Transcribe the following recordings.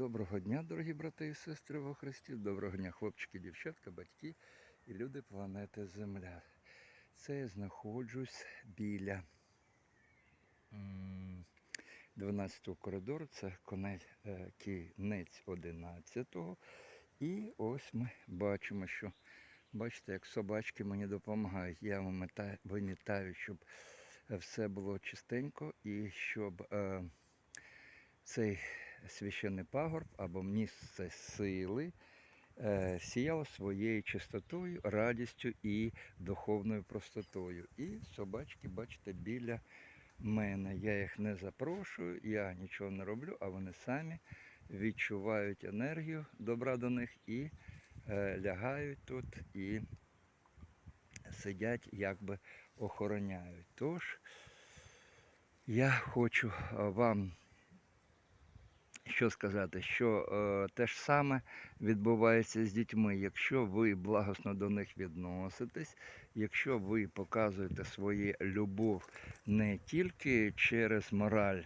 Доброго дня, дорогі брати і сестри во Христі. Доброго дня, хлопчики, дівчатка, батьки і люди планети Земля. Це я знаходжусь біля 12-го коридору, це е, кінець 11-го. І ось ми бачимо, що бачите, як собачки мені допомагають. Я вимітаю, вимітаю, щоб е, все було чистенько і щоб е, цей священний пагорб або місце сили е, сіяло своєю чистотою, радістю і духовною простотою. І собачки, бачите, біля мене. Я їх не запрошую, я нічого не роблю, а вони самі відчувають енергію добра до них і е, лягають тут і сидять, якби охороняють. Тож я хочу вам що сказати, що е, те ж саме відбувається з дітьми. Якщо ви благосно до них відноситесь, якщо ви показуєте свою любов не тільки через мораль,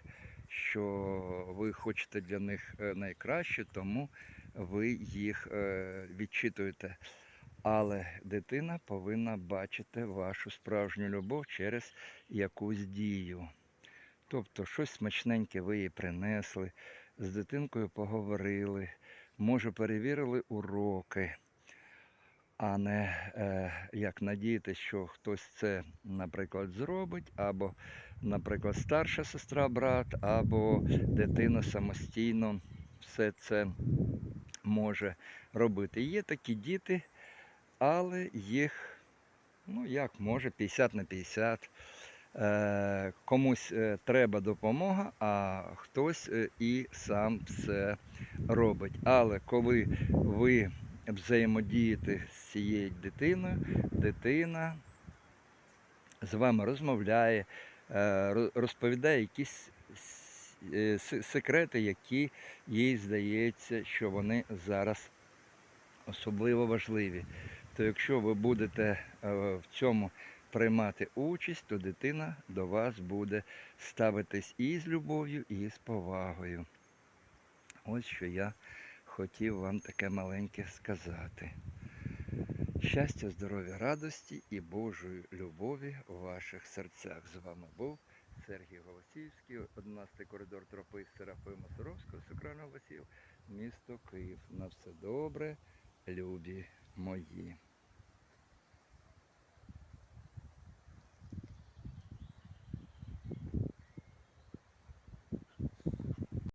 що ви хочете для них е, найкраще, тому ви їх е, відчитуєте. Але дитина повинна бачити вашу справжню любов через якусь дію. Тобто щось смачненьке ви їй принесли, з дитинкою поговорили, може перевірили уроки, а не е, як надіятися, що хтось це, наприклад, зробить, або, наприклад, старша сестра, брат, або дитина самостійно все це може робити. Є такі діти, але їх, ну як може, 50 на 50. Е, комусь е, треба допомога, а хтось е, і сам все робить. Але коли ви взаємодієте з цією дитиною, дитина з вами розмовляє, розповідає якісь секрети, які їй здається, що вони зараз особливо важливі. То якщо ви будете в цьому приймати участь, то дитина до вас буде ставитись і з любов'ю, і з повагою. Ось що я хотів вам таке маленьке сказати. Щастя, здоров'я, радості і Божої любові у ваших серцях. З вами був Сергій Голосіївський, 11 коридор тропи Серафима Суровського, Сукрана Голосіїв, місто Київ. На все добре, любі мої.